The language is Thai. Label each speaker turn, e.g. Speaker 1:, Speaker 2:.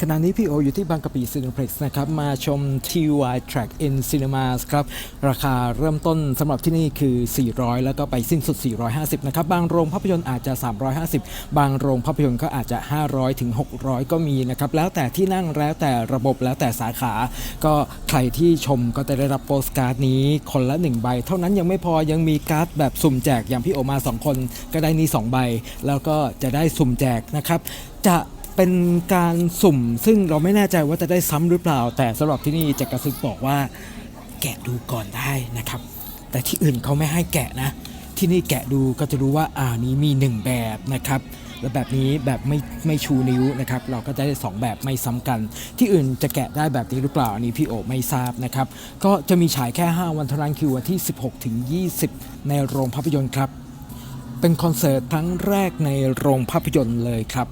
Speaker 1: ขณะนี้พี่โออยู่ที่บางกะปิซีนิเพล็กซ์นะครับ มาชม TY Track in Cinemas ครับ ราคาเริ่มต้นสำหรับที่นี่คือ 400 แล้วก็ไปสิ้นสุด 450 นะครับ บางโรงภาพยนตร์อาจจะ 350 บางโรงภาพยนตร์ก็อาจจะ 500 ถึง 600 ก็มีนะครับ แล้วแต่ที่นั่งแล้วแต่ระบบแล้วแต่สาขา ก็ใครที่ชมก็จะได้รับโปสการ์ดนี้คนละ 1 ใบ เท่านั้นยังไม่พอยังมีการ์ดแบบสุ่มแจกอย่างพี่โอมา 2 คนก็ได้นี่2ใบ แล้วก็จะได้สุ่มแจกนะครับจะ เป็นการสุ่ม ซึ่งเราไม่แน่ใจว่าจะได้ซ้ำหรือเปล่า แต่สำหรับที่นี่จะกระซิบบอกว่า แกะดูก่อนได้นะครับ แต่ที่อื่นเขาไม่ให้แกะนะ ที่นี่แกะดูก็จะรู้ว่าอ่านี้มี 1 แบบนะครับแล้วแบบนี้แบบไม่ไม่ชูนิ้วนะครับ เราก็จะได้ 2 แบบไม่ซ้ำกัน ที่อื่นจะแกะได้แบบนี้หรือเปล่าอันนี้พี่โอไม่ทราบนะครับ ก็จะมีฉายแค่ 5 วันเท่านั้นคือวันที่ 16ถึง20 ในโรงภาพยนตร์ครับ เป็นคอนเสิร์ตครั้งแรกในโรงภาพยนตร์เลยครับ